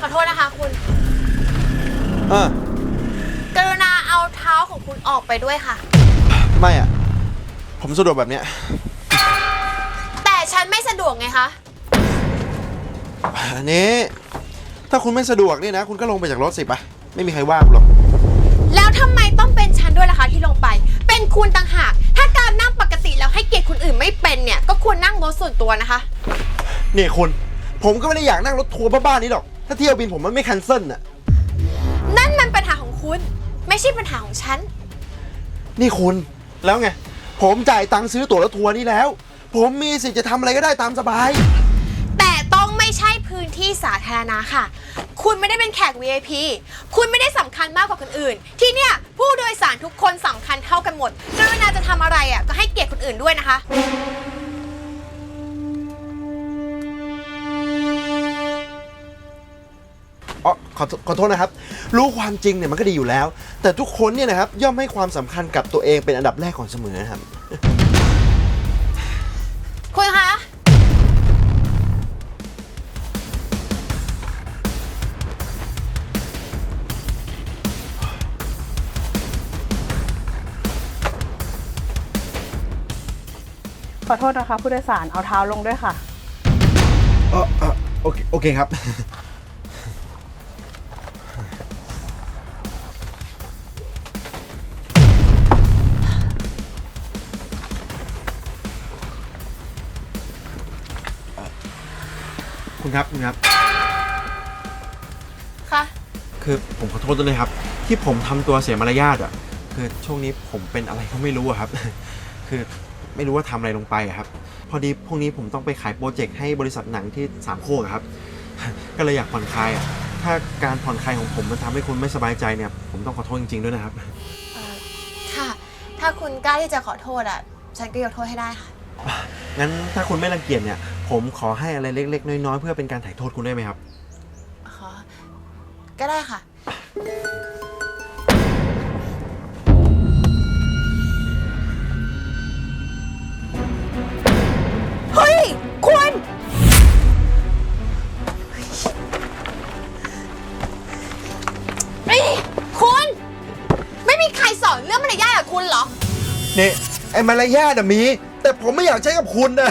ขอโทษนะคะคุณเออกรุณาเอาเท้าของคุณออกไปด้วยค่ะ ไม่อะ ผมสะดวกแบบเนี้ย แต่ฉันไม่สะดวกไงคะ อันนี้ ถ้าคุณไม่สะดวกนี่นะ คุณก็ลงไปจากรถสิปะไม่มีใครว่าคุณหรอกแล้วทำไมต้องเป็นฉันด้วยล่ะคะที่ลงไป เป็นคุณต่างหาก ถ้าการนั่งปกติแล้วให้เกียรติคนอื่นไม่เป็นเนี่ย ก็ควรนั่งรถส่วนตัวนะคะ นี่คุณ ผมก็ไม่ได้อยากนั่งรถทัวร์บ้าๆนี้หรอก ถ้าเที่ยวบินผมมันไม่แคนเซิลน่ะ นั่นมันปัญหาของคุณ ไม่ใช่ปัญหาของฉัน นี่คุณ แล้วไง ผมจ่ายตังค์ซื้อตั๋วรถทัวร์นี่แล้ว ผมมีสิทธิ์จะทำอะไรก็ได้ตามสบาย แต่ต้องไม่ใช่พื้นที่สาธารณะค่ะ คุณไม่ได้เป็นแขก VIP คุณไม่ได้สำคัญมากกว่าคนอื่น ที่เนี่ยผู้โดยสารทุกคนสำคัญเท่ากันหมดกรุณาจะทำอะไรอะก็ให้เกียรติคนอื่นด้วยนะคะ ขอขอโทษนะครับ รู้ความจริงเนี่ยมันก็ดีอยู่แล้ว แต่ทุกคนเนี่ยนะครับย่อมให้ความสำคัญกับตัวเองเป็นอันดับแรกก่อนเสมอนะครับ คุณคะ ขอโทษนะคะ ผู้โดยสารเอาเท้าลงด้วยค่ะ เออเออโอเคโอเคครับ คุณครับคุณครับ ค่ะ คือผมขอโทษด้วยนะครับ ที่ผมทำตัวเสียมารยาทอะ คือช่วงนี้ผมเป็นอะไรก็ไม่รู้อะครับ คือไม่รู้ว่าทำอะไรลงไปอะครับ พอดีพวกนี้ผมต้องไปขายโปรเจกต์ให้บริษัทหนังที่สามโคกอะครับ ก็เลยอยากผ่อนคลายอะ ถ้าการผ่อนคลายของผมมันทำให้คุณไม่สบายใจเนี่ย ผมต้องขอโทษจริงๆด้วยนะครับ เอ่อ ค่ะ ถ้าคุณกล้าที่จะขอโทษอะ ฉันก็ยกโทษให้ได้ค่ะ งั้นถ้าคุณไม่รังเกียจเนี่ย ผมขอให้อะไรเล็ก ๆ น้อยๆ เพื่อเป็นการถ่ายโทษคุณได้ไหมครับ ขอก็ได้ค่ะ เฮ้ย คุณ เฮ้ย คุณ ไม่มีใครสอนเรื่องมารยาทกับคุณเหรอ นี่ไอ้มารยาทอะมี แต่ผมไม่อยากใช้กับคุณนะ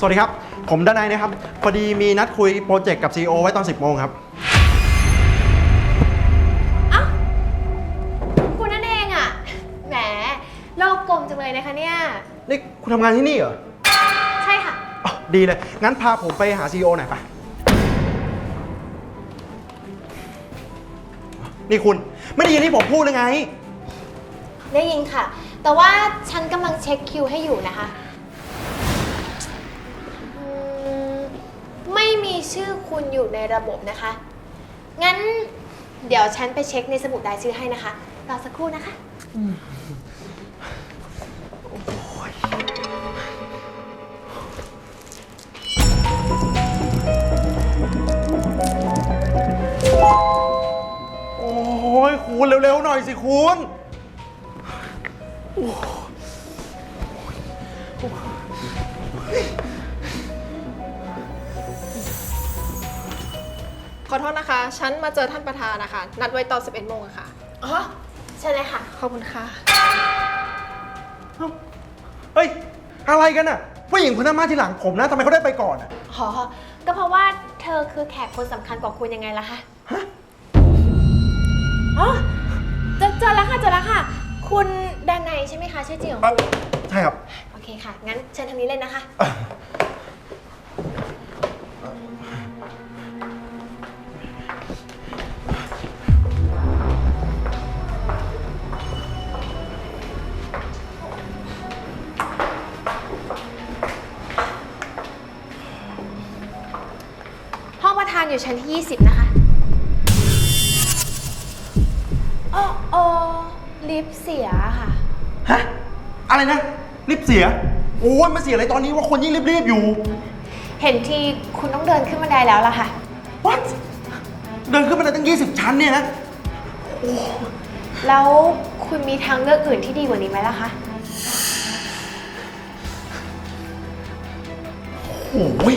สวัสดีครับ ผมดนายนะครับ พอดีมีนัดคุยโปรเจกต์กับ CEO ไว้ตอน 10 โมงครับ เอ้าคุณนั่นเองอะแหมโลกกลมจังเลยนะคะเนี่ย นี่คุณทำงานที่นี่เหรอใช่ค่ะ อ๋อดีเลย งั้นพาผมไปหา CEO หน่อยปะนี่คุณไม่ได้ยินที่ผมพูดเลยไง ได้ยินค่ะ แต่ว่าฉันกำลังเช็คคิวให้อยู่นะคะ ชื่อคุณอยู่ในระบบนะคะ งั้นเดี๋ยวฉันไปเช็คในสมุดรายชื่อให้นะคะ รอสักครู่นะคะ โอ้ยคุณเร็วๆหน่อยสิคุณ ขอโทษนะคะ ฉันมาเจอท่านประธานนะคะ นัดไว้ตอน11โมงอะค่ะ อ๋อใช่เลยค่ะ ขอบคุณค่ะ เฮ้ย อะไรกันน่ะ ผู้หญิงคนนั้นมาทีหลังผมนะทำไมเขาได้ไปก่อนอะอ๋อก็เพราะว่าเธอคือแขกคนสำคัญกว่าคุณยังไงล่ะคะอ๋อ เจอเจอแล้วค่ะเจอแล้วค่ะ คุณดานในยใช่ไหมคะชื่อจริงของเอ่อคุณใช่ครับ โอเคค่ะ งั้นเชิญทางนี้เลยนะคะโอยู่ชั้นที่ 20 นะคะโอ้โอลิฟต์เสียค่ะ ฮะ อะไรนะลิฟต์เสีย โอ้ยมาเสียอะไรตอนนี้ว่าคนยิ่งรีบๆอยู่ เห็นทีคุณต้องเดินขึ้นบันไดแล้วล่ะค่ะ what เดินขึ้นมาได้ตั้ง 20 ชั้นเนี่ยนะ แล้วคุณมีทางเลือกอื่นที่ดีกว่านี้ไหมล่ะคะ โอ้ย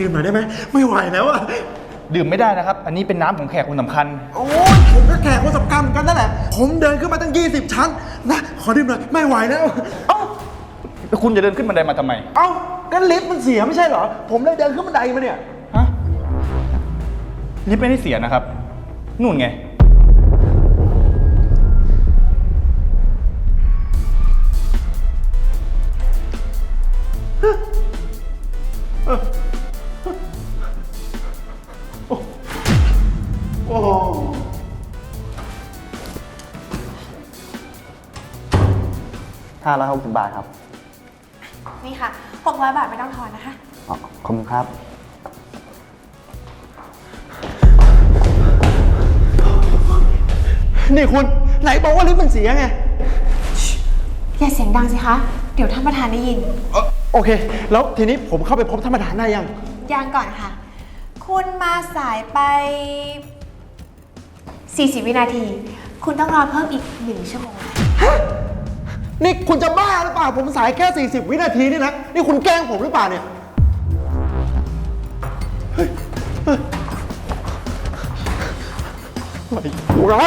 ดื่มหน่อยได้ไหมไม่ไหวแล้วอะดื่มไม่ได้นะครับ อันนี้เป็นน้ำของแขกคนสำคัญ โอ้ยผมก็แขกคนสำคัญเหมือนกันนั่นแหละ ผมเดินขึ้นมาตั้ง 20 ชั้นนะขอดื่มหน่อยไม่ไหวแล้ว เอ้าแล้วคุณจะเดินขึ้นบันไดมาทำไม เอ้าก็ลิฟต์มันเสียไม่ใช่เหรอ ผมเลยเดินขึ้นบันไดมาเนี่ย ฮะ ลิฟต์ไม่ได้เสียนะครับ นู่นไง โอ้โหห้าร้อยหกสิบบาทครับนี่ค่ะ 600 บาทไม่ต้องทอนนะคะขอบคุณครับ นี่คุณไหนบอกว่าลิฟต์มันเสียไงอย่าเสียงดังสิคะ เดี๋ยวท่านประธานได้ยิน เอ่อโอเค แล้วทีนี้ผมเข้าไปพบท่านประธานได้ยัง ยังก่อนค่ะ คุณมาสายไป 40 วินาที คุณต้องรอเพิ่มอีก 1 ชั่วโมงนี่คุณจะบ้าหรือเปล่า ผมสายแค่ 40 วินาทีนี่นะ นี่คุณแกล้งผมหรือเปล่าเนี่ย เฮ้ยเฮ้ยไม่ถูกแล้ว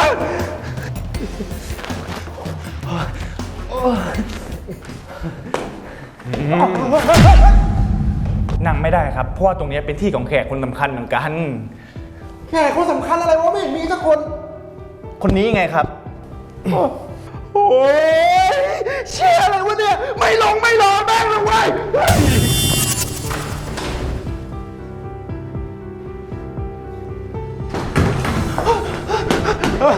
นั่งไม่ได้ครับ เพราะว่าตรงนี้เป็นที่ของแขกคนสำคัญเหมือนกัน แขกคนสำคัญอะไรวะไม่เห็นมีสักคน คนนี้ไงครับ โอ้ยเชี่ยอะไรวะเนี่ย ไม่ลงไม่รอแม่งเลยเว้ยเอ่อ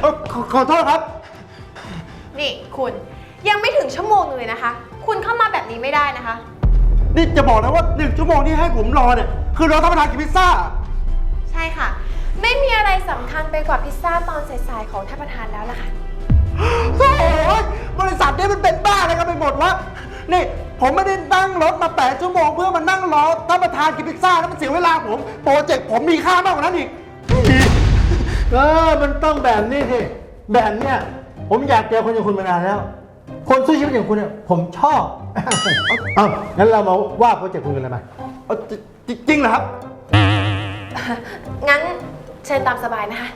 เอ่อขอขอโทษครับ นี่คุณยังไม่ถึงชั่วโมงนึงเลยนะคะ คุณเข้ามาแบบนี้ไม่ได้นะคะ นี่จะบอกนะว่าหนึ่งชั่วโมงที่ให้ผมรอเนี่ย คือรอท่านประธานกินพิซซ่าใช่ค่ะ ไม่มีอะไรสำคัญไปกว่าพิซซ่าตอนสายๆของท่านประธานแล้วล่ะค่ะ โอ้ยบริษัทนี้มันเป็นบ้าอะไรกันไปหมดวะ นี่ผมไม่ได้นั่งรถมาแปดชั่วโมงเพื่อมานั่งรอท่านประธานกินพิซซ่าแล้วมันเสียเวลาผม โปรเจกต์ผมมีค่ามากกว่านั้นอีก เออ มันต้องแบบนี้สิแบบเนี้ยผมอยากเจอคนอย่างคุณมานานแล้ว คนสู้ชีวิตอย่างคุณเนี่ยผมชอบ เอางั้นเรามาว่าโปรเจกต์คุณกันเลยไหมเอ่อจริจริงเหรอครับ งั้น เชิญตามสบายนะคะ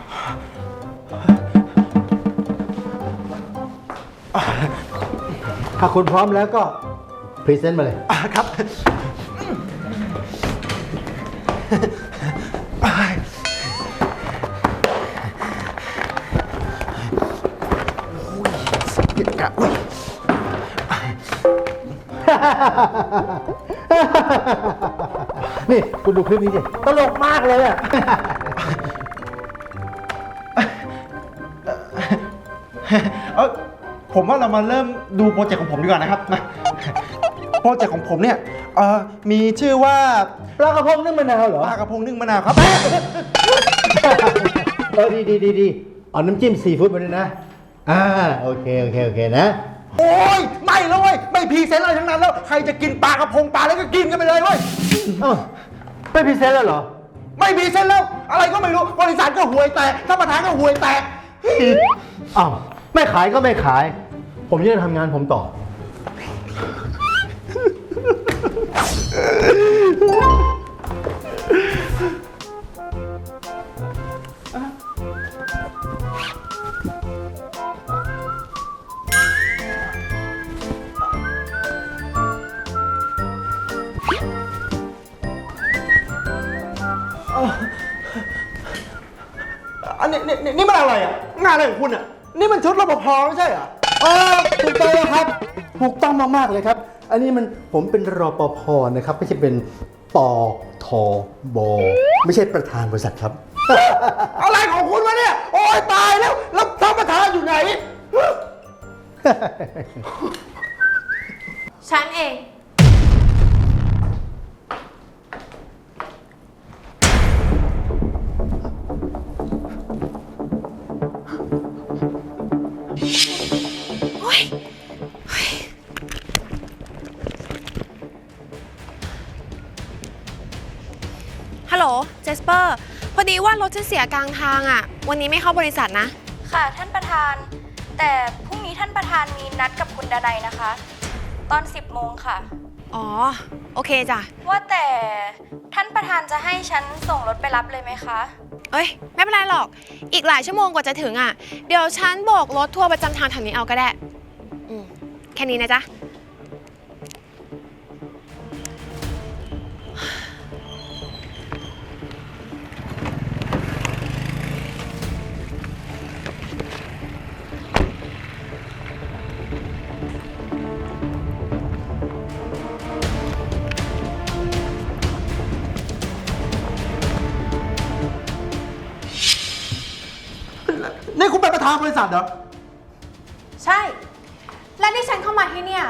ถ้าคุณพร้อมแล้วก็ พรีเซนต์มาเลย อ่าครับ เกะกะอุ๊ยนี่ คุณดูคลิปนี้สิตลกมากเลยอะ เออผมว่าเรามาเริ่มดูโปรเจกต์ของผมดีกว่านะครับมาโปรเจกต์ของผมเนี่ยเอ่อมีชื่อว่าปลากระพงนึ่งมะนาวเหรอปลากระพงนึ่งมะนาวครับ เออดีดีดีดีเอาน้ำจิ้มซีฟู้ดมาด้วยนะอ่าโอเคโอเคโอเคนะ โอ้ยไม่แล้วเว้ยไม่พรีเซนต์อะไรทั้งนั้นแล้วใครจะกินปลากระพงปลาแล้วก็กินกันไปเลยเว้ยเอ้าไม่พรีเซนต์แล้วเหรอ ไม่พรีเซนต์แล้ว อะไรก็ไม่รู้บริษัทก็ห่วยแตกท่านประธานก็ห่วยแตก อ้าว ไม่ขายก็ไม่ขาย ผมจะทำงานผมต่อ อันนี้นี่นี่นี่มันอะไรอะ งานอะไรของคุณอะ นี่มันชุดรปภไม่ใช่เหรอเออถูกต้องแล้วครับ ถูกต้องมากๆเลยครับ อันนี้มันผมเป็นรปภนะครับไม่ใช่เป็นปทบไม่ใช่ประธานบริษัทครับ อะไรของคุณวะเนี่ย โอ้ยตายแล้วแล้วท่านประธานอยู่ไหน ฉันเอง สเปอร์ พอดีว่ารถฉันเสียกลางทางอะ วันนี้ไม่เข้าบริษัทนะ ค่ะท่านประธาน แต่พรุ่งนี้ท่านประธานมีนัดกับคุณดนัยนะคะ ตอน 10โมงค่ะ อ๋อ โอเคจ้ะ ว่าแต่ท่านประธานจะให้ฉันส่งรถไปรับเลยไหมคะ เอ้ย ไม่เป็นไรหรอก อีกหลายชั่วโมงกว่าจะถึงอะ เดี๋ยวฉันโบกรถทัวร์ประจำทางแถวนี้เอาก็ได้ อืม แค่นี้นะจ๊ะ ป็นประธานบริษัทเหรอ ใช่ และที่ฉันเข้ามาที่เนี่ย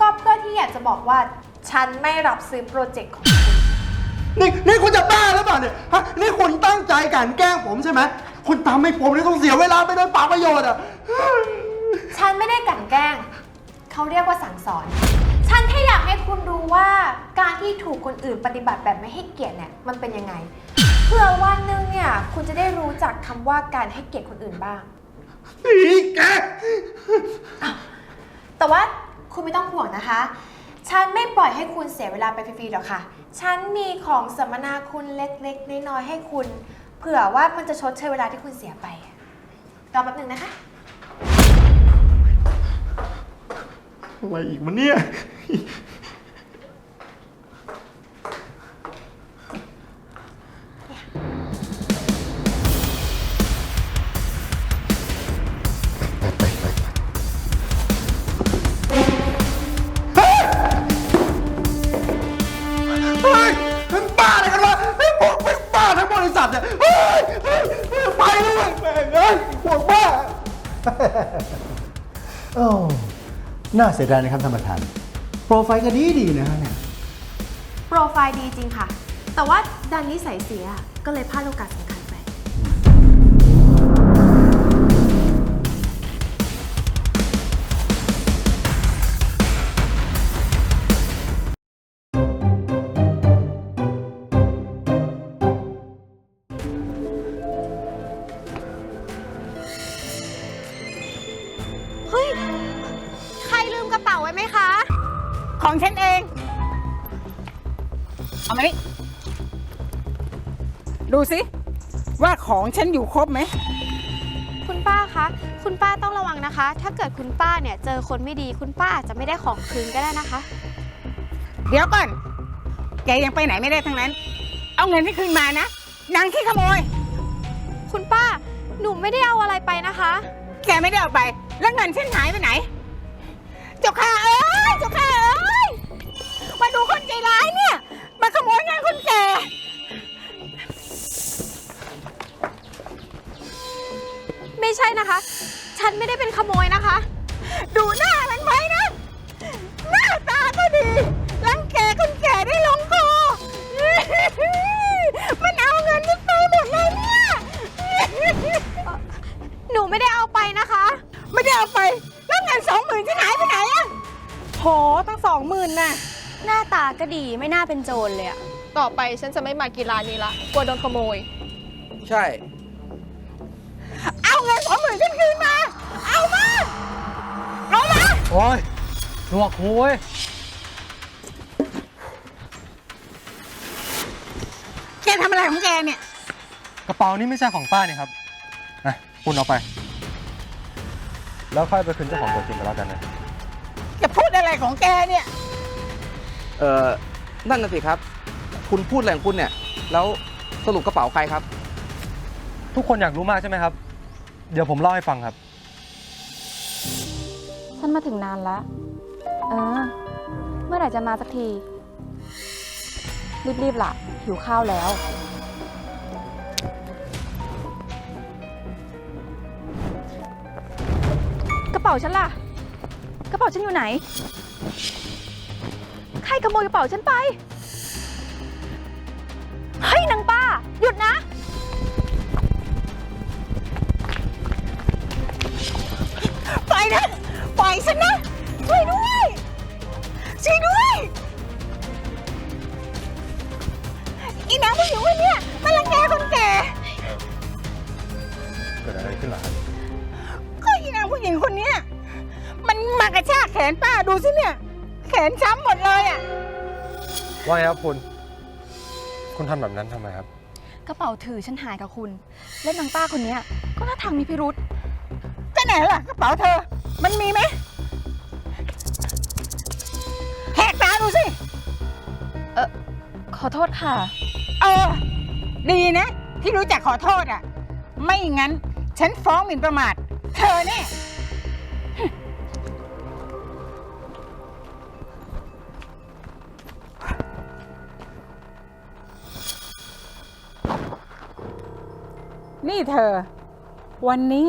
ก็เพื่อที่อยากจะบอกว่า ฉันไม่รับซื้อโปรเจกต์ของคุณนี่นี่คุณจะบ้าหรือเปล่าเนี่ยฮะนี่คุณตั้งใจกลันแกล้งผมใช่ไหม คุณทำให้ผมนี่ต้องเสียเวลาไปโดยเปล่าประโยชน์อะ ฉันไม่ได้กลั่นแกล้ง เขาเรียกว่าสั่งสอน ฉันแค่อยากให้คุณรู้ว่าการที่ถูกคนอื่นปฏิบัติแบบไม่ให้เกียรติเนี่ยมันเป็นยังไง เพื่อวันหนึงเนี่ยคุณจะได้รู้จักคำว่าการให้เกียรติคนอื่นบ้าง นี่แก แต่ว่าคุณไม่ต้องห่วงนะคะ ฉันไม่ปล่อยให้คุณเสียเวลาไปฟรีๆหรอกค่ะ ฉันมีของสัมมนาคุณเล็กๆน้อยๆให้คุณ เผื่อว่ามันจะชดเชยเวลาที่คุณเสียไปรอแป๊บหนึ่งนะคะ อะไรอีกมันเนี่ย โอ้น่าเสียดายนะครับท่านประธาน โปรไฟล์ก็ดีดีนะฮะเนี่ย โปรไฟล์ดีจริงค่ะ แต่ว่าดันนิสัยเสียก็เลยพลาดโอกาสสำคัญ ของฉันเอง เอามานี่ดูสิ ว่าของฉันอยู่ครบไหม คุณป้าคะ คุณป้าต้องระวังนะคะ ถ้าเกิดคุณป้าเนี่ยเจอคนไม่ดีคุณป้าอาจจะไม่ได้ของคืนก็ได้นะคะ เดี๋ยวก่อน แกยังไปไหนไม่ได้ทั้งนั้น เอาเงินที่คืนมานะ นางที่ขโมย คุณป้า หนูไม่ได้เอาอะไรไปนะคะ แกไม่ได้เอาไป แล้วเงินฉันหายไปไหน เจ้าข้าเอ้ย เจ้าค่ะเอ้ยมาดูคนใจร้ายเนี่ย มาขโมยงานคนแก่ ไม่ใช่นะคะ ฉันไม่ได้เป็นขโมยนะคะ นน่ะ หน้าตาก็ดีไม่น่าเป็นโจรเลยอะต่อไปฉันจะไม่มากีฬานนี้ละกลัวโดนขโมย ใช่ เอาเงินสองหมื่นฉันคืนมา เอามา เอามา โอ้ยหนวกหูเว้ย แกทำอะไรของแกเนี่ย กระเป๋านี้ไม่ใช่ของป้านี่ครับอะคุณเอาไป แล้วค่อยไปคืนเจ้าของตัวจริงกันแล้วกันนะ จะพูดอะไรของแกเนี่ย เออนั่นน่ะสิครับ คุณพูดอะไรของคุณเนี่ย แล้วสรุปกระเป๋าใครครับ ทุกคนอยากรู้มากใช่ไหมครับ เดี๋ยวผมเล่าให้ฟังครับ ฉันมาถึงนานแล้ว เออ เมื่อไหร่จะมาสักที รีบๆล่ะ หิวข้าวแล้ว กระเป๋าฉันล่ะ กระเป๋าฉันอยู่ไหน ใครขโมยกระเป๋าฉันไป เฮ้ยนางป้า หยุดนะ ครับคุณ คุณทำแบบนั้นทำไมครับ กระเป๋าถือฉันหายกับคุณ และนางป้าคนเนี้ยก็ท่าทางมีพิรุษก็ไหนล่ะกระเป๋าเธอ มันมีไหมแหกตาดูสิขอโทษค่ะ เออ ดีนะ ที่รู้จักขอโทษอะ ไม่งั้น ฉันฟ้องหมิ่นประมาท เธอเนี่ย นี่เธอ วันนี้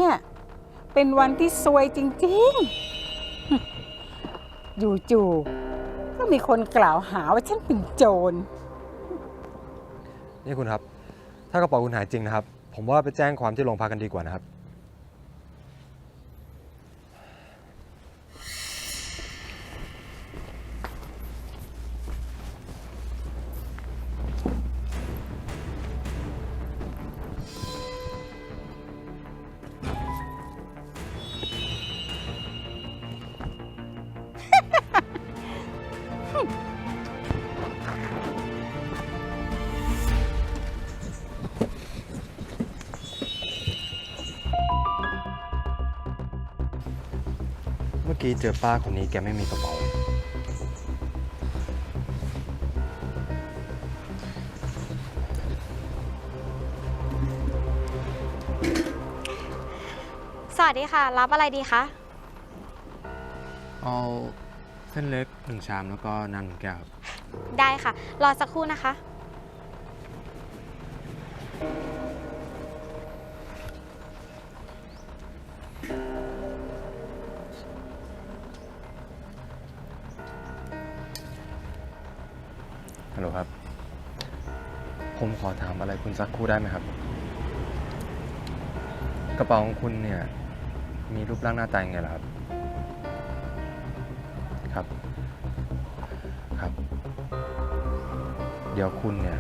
เป็นวันที่ซวยจริงๆ อยู่จู่ๆก็มีคนกล่าวหาว่าฉันเป็นโจร นี่คุณครับ ถ้ากระเป๋าคุณหายจริงนะครับ ผมว่าไปแจ้งความที่โรงพักกันดีกว่านะครับ เมื่อกี้เจอป้าคนนี้แกไม่มีกระเป๋า สวัสดีค่ะ รับอะไรดีคะ เอาเส้นเล็กหนึ่งชามแล้วก็น้ำหนึ่งแก้วครับ ได้ค่ะ รอสักครู่นะคะ ผมขอถามอะไรคุณสักครู่ได้ไหมครับ กระเป๋าของคุณเนี่ย มีรูปร่างหน้าตายังไงล่ะครับ ครับ ครับ เดี๋ยวคุณเนี่ย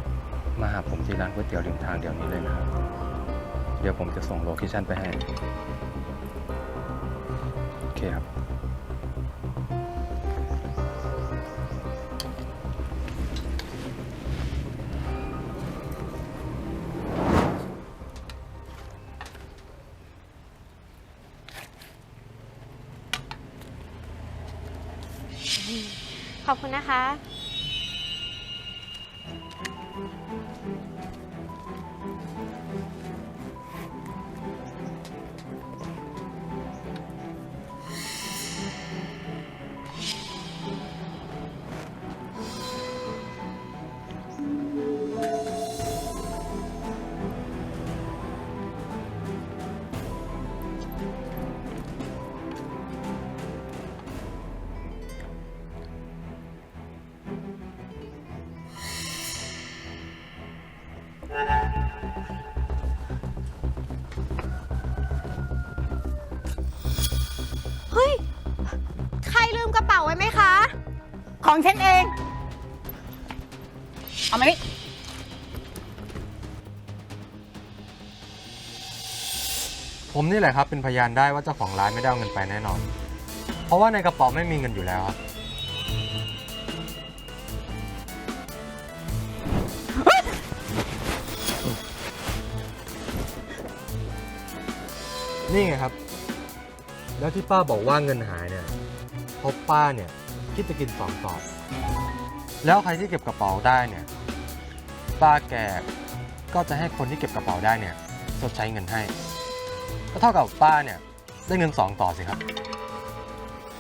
มาหาผมที่ร้านก๋วยเตี๋ยวริมทางเดี๋ยวนี้เลยนะครับ เดี๋ยวผมจะส่งโลเคชั่นไปให้ โอเคครับ ขอบคุณนะคะ ของฉันเอง เอามานี่ผมนี่แหละครับเป็นพยานได้ว่าเจ้าของร้านไม่ได้เอาเงินไปแน่นอน เพราะว่าในกระเป๋าไม่มีเงินอยู่แล้วครับ นี่ไงครับ แล้วที่ป้าบอกว่าเงินหายเนี่ยเพราะป้าเนี่ย คิดจะกินสองต่อแล้วใครที่เก็บกระเป๋าได้เนี่ยป้าแกก็จะให้คนที่เก็บกระเป๋าได้เนี่ยชดใช้เงินให้ ก็เท่ากับป้าเนี่ยได้เงินสองต่อสิครับ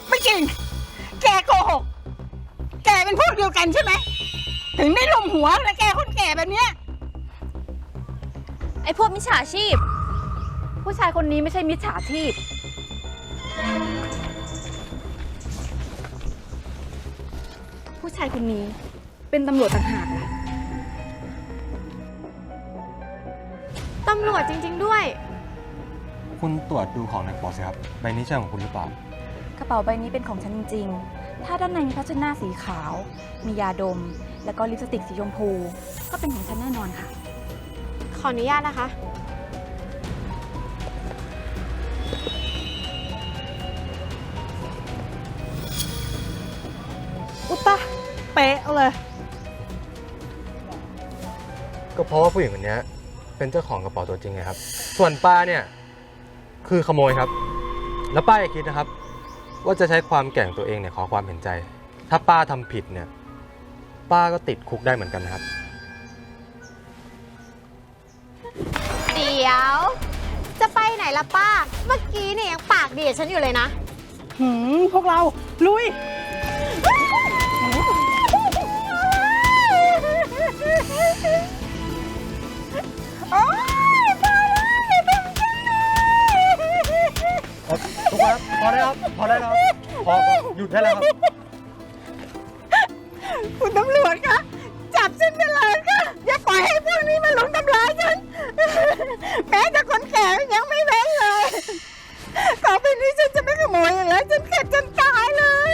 ไม่จริง แกโกหก แกเป็นพวกเดียวกันใช่ไหม ถึงได้ลมหัวแล้วแกคนแก่แบบเนี้ย ไอ้พวกมิจฉาชีพ ผู้ชายคนนี้ไม่ใช่มิจฉาชีพ ผู้ชายคนนี้เป็นตำรวจต่างหากล่ะตำรวจจริง ๆ ด้วย คุณตรวจดูของในกระเป๋าสิครับ ใบนี้ใช่ของคุณหรือเปล่า กระเป๋าใบนี้เป็นของฉันจริง ๆ ถ้าด้านในมีพัชนะสีขาว มียาดม แล้วก็ลิปสติกสีชมพู ก็เป็นของฉันแน่นอนค่ะ ขออนุญาตนะคะ เป๊ะเลย ก็เพราะว่าผู้หญิงคนนี้เป็นเจ้าของกระเป๋าตัวจริงไงครับ ส่วนป้าเนี่ยคือขโมยครับ แล้วป้าอย่าคิดนะครับ ว่าจะใช้ความแกร่งตัวเองเนี่ยขอความเห็นใจ ถ้าป้าทำผิดเนี่ย ป้าก็ติดคุกได้เหมือนกันนะครับ เดี๋ยว จะไปไหนล่ะป้า เมื่อกี้เนี่ยยังปากดีกับฉันอยู่เลยนะ หืมพวกเรา ลุย โอ๊ยพอแล้วอย่าทำฉันเลยทุกคนครับพอได้ครับพอได้แล้วครับพอพอหยุดได้แล้วครับคุณตำรวจคะจับฉันไปเลยค่ะอย่าปล่อยให้พวกนี้มาลุมทำร้ายฉันแม้แต่คนแก่ยังไม่เว้นเลยต่อไปนี้ฉันจะไม่ขโมยอีกแล้วฉันเข็ดจนตายเลย